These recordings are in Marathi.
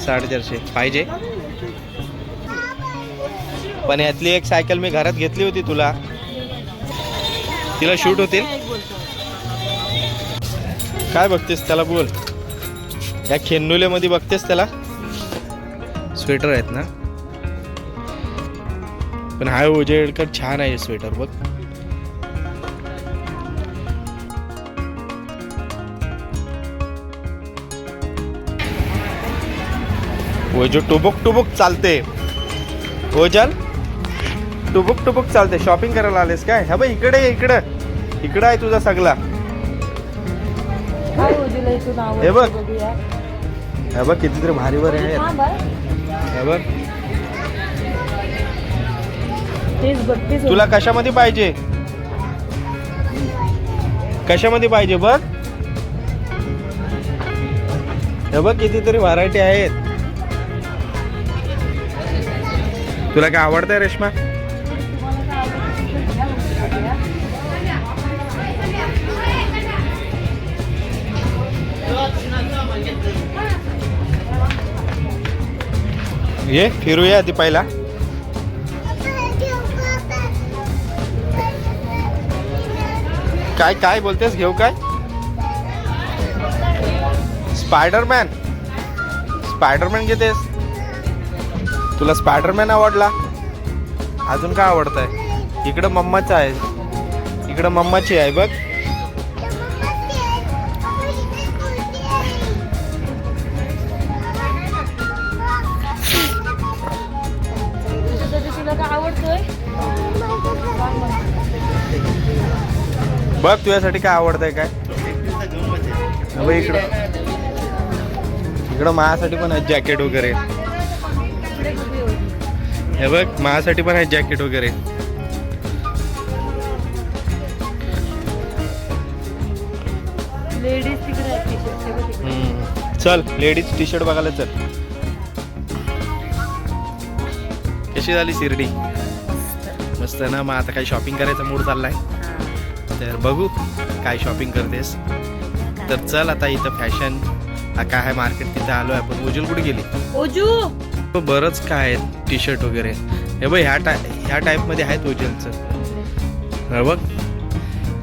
साडेचारशे. पाहिजे. पण यातली एक सायकल मी घरात घेतली होती तुला. तिला शूट होतील. काय बघतेस त्याला बोल. या खेन्नुलेमध्ये बघतेस त्याला. स्वेटर आहेत ना. पण हाय उजेडकर छान आहे स्वेटर बघ. वो जो टुबुक टुबुक चालते। हो चल टुबुक टुबुक चालते शॉपिंग करायला आलेस काय? हा बाई इकडे इकडं. इकडं आहे तुझा सगळा. आवडतं हे बघ. हे बघ कितीतरी भारी भारी आहेत. थांब हा. हे बघ. तुला कशामध्ये पाहिजे? कशामध्ये पाहिजे बघ? हे बघ कितीतरी व्हरायटी आहेत. तुला काय आवडतंय रेश्मा? ये फिरूया आधी पहिला. काय काय बोलतेस? घेऊ काय? स्पायडरमॅन स्पायडरमॅन घेतेस? तुला स्पायडरमॅन आवडला? अजून काय आवडतंय? इकडं मम्माचं आहे. इकडं मम्माची आहे बघ. बघ तुझ्यासाठी काय आवडतंय काय? बघ इकडं. इकडं माझ्यासाठी पण आहे जॅकेट वगैरे. हे बघ माझ्यासाठी पण आहे जॅकेट वगैरे. चल लेडीज टी शर्ट बघायला चल. कशी झाली शिर्डी? मस्त ना मग आता काही शॉपिंग करायचा मूड चाललाय? तर बघू काय शॉपिंग करतेस. तर चल आता इथं फॅशन काय आहे मार्केट तिथं आलो आपण. उजल कुठे गेली? ओजू बरंच काय आहे टी शर्ट वगैरे. हे बघ ह्या टाय ह्या टाईपमध्ये आहेत ओजलचं हे बघ.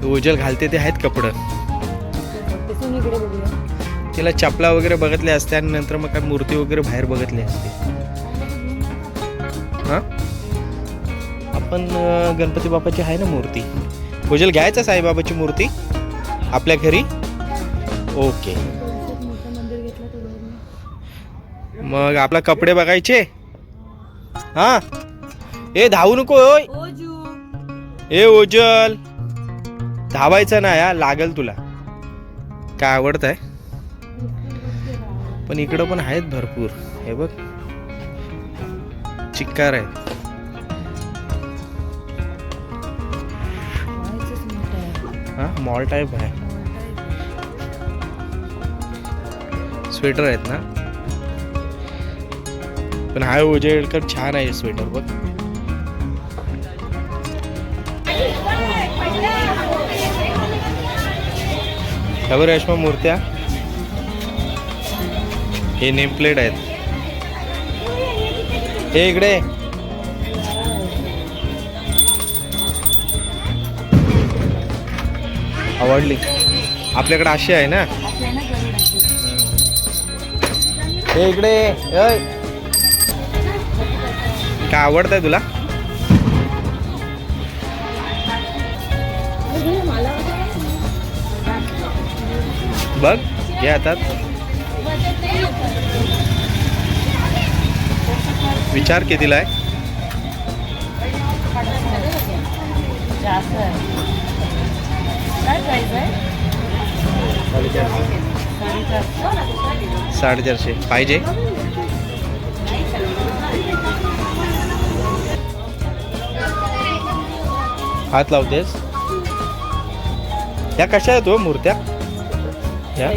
ओजल घालते ते आहेत कपडं. तिला चपला वगैरे बघितले असते आणि नंतर मग काय मूर्ती वगैरे बाहेर बघितली असते. हा? आपण गणपती बाप्पाची आहे ना मूर्ती? ओजल घ्यायचा साईबाबाची मूर्ती? आपल्या घरी? ओके. मग आपला कपडे बघायचे? हा? ए धावू नको ओय. ए ओजल. धावायचं ना या लागल तुला. काय आवडत आहे पण इकडं पण आहेत भरपूर. हे बघ. चिक्कार आहे. हा मॉल टाईप आहे. स्वेटर आहेत ना? पण हा उजेडकर छान आहे स्वेटर बघ. खबर रेशमा मूर्त्या? हे नेम प्लेट आहेत. हे इकडे. आवडली. आपल्याकडे अशी आहे ना. हे इकडे ये. आवडत काय आवडतंय तुला? बघ घे हातात विचार कितीला आहे साडेचारशे. पाहिजे. हात लावतेस. या कशा आहेत हो मूर्त्या या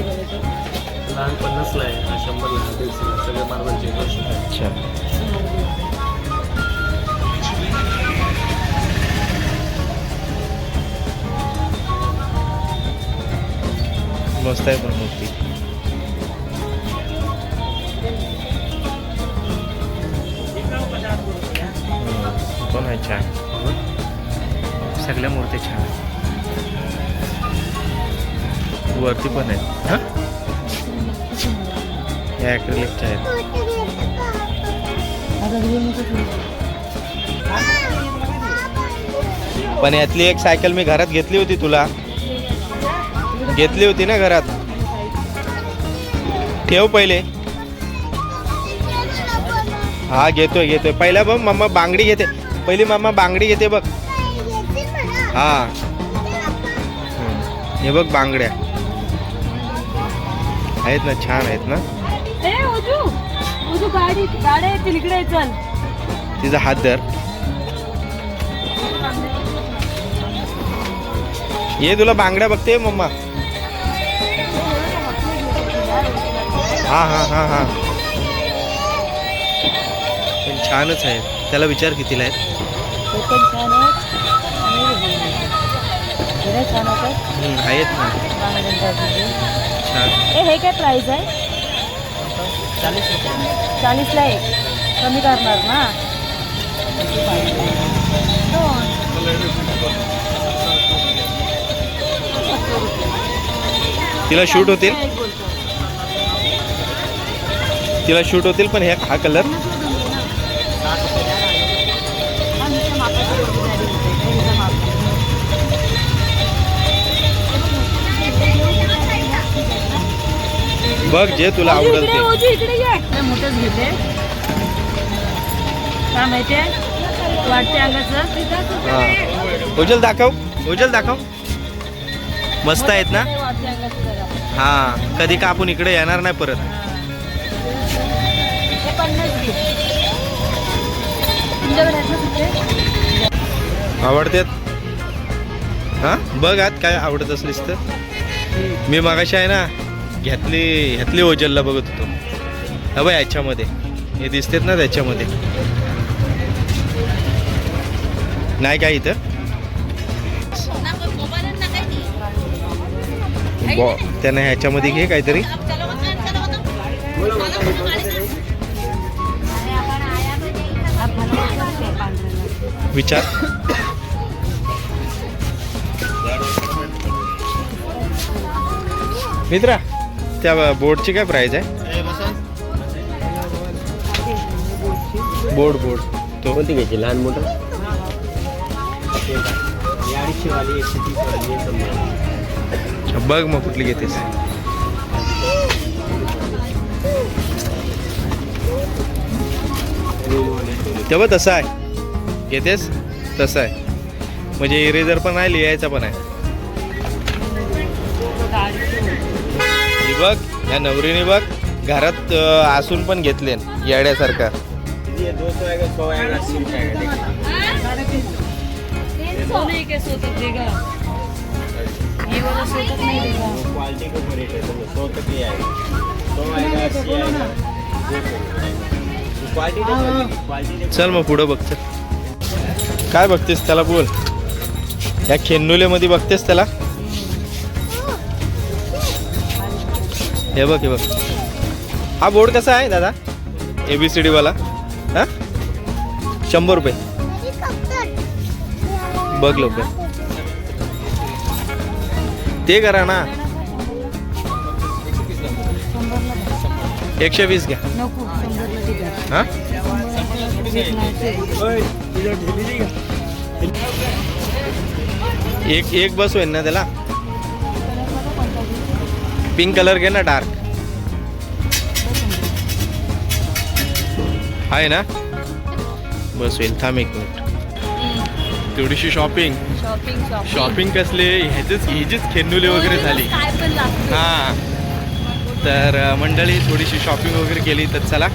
मस्त आहे पण मूर्ती. पण आहे छान. सगळ्या मूर्ती छान आहेत. वरती पण आहेत. हा? या ॲक्रिलिकच्या आहेत. पण यातली एक सायकल मी घरात घेतली होती तुला. घेतली होती ना घरात. ठेव पहिले. हा घेतोय घेतोय. पहिला बघ मम्मा बांगडी घेते. पहिली मम्मा बांगडी घेते बघ. हा. हे बघ बांगड्या. आहेत ना छान आहेत ना? तिचा हात धर. ये तुला बांगड्या बघते मम्मा? हा हा हा हा. पण छानच आहेत. त्याला विचार कितीला आहेत. हे नाही छान होतात हम्म, आहेत ना. छान. ए हे काय प्राइस आहे? चाळीसला एक. कमी करणार ना? दोन. तिला शूट होतील? बोलतो. तिला शूट होतील पण हे हा कलर बघ जे तुला आवडेल इकडे, ते. ओजू इकडे ये. हे मोठंच घेते. काय माहितीये वाटते अंगाचं. हा. उजल दाखव उजल दाखव. मस्त आहेत ना? वाटते अंगाचं जरा. हा कधी का आपण इकडे येणार नाही परत. हे पन्नास घे. तुमच्याकडे आहेत ना सुट्टे आवडतात? हा? बघ आत काय आवडत असलीस तर. मी मागाशी आहे ना घेतली ह्यातली ओजलला बघत होतो. हवं याच्यामध्ये. हे दिसतेत ना त्याच्यामध्ये. नाही काय इथं? बॉ त्यानं ह्याच्यामध्ये घे काहीतरी. विचार. मित्रा. त्या बोर्डची काय प्राइस आहे? Board board. तो. कोणती घ्यायची? लहान मोठं? बघ मग कुठली घेतेस तेव्हा तसं आहे. घेतेस? तसं आहे. म्हणजे इरेजर पण आहे लिहायचा पण आहे. बघ या नवरीने बघ घरात आसून पण घेतले येड्यासारखा. चल मग पुढं बघते काय बघतेस त्याला बोल? या खेन्नुलेमध्ये बघतेस त्याला? हे बघ हे बघ. हा बोर्ड कसा आहे दादा? ए बी सी डीवाला हा? शंभर रुपये. बघ लवकर. ते करा ना. एकशे वीस घ्या. हा? एक एक बस होईल ना त्याला. पिंक कलर घे ना डार्क। आहे ना? बस होईल थांब एक मिनिट. थोडीशी शॉपिंग शॉपिंग कसले ह्याचेच ह्याचीच खेन्नुले वगैरे झाली. पण लागतं. हां. तर मंडळी थोडीशी शॉपिंग वगैरे केली तर चला.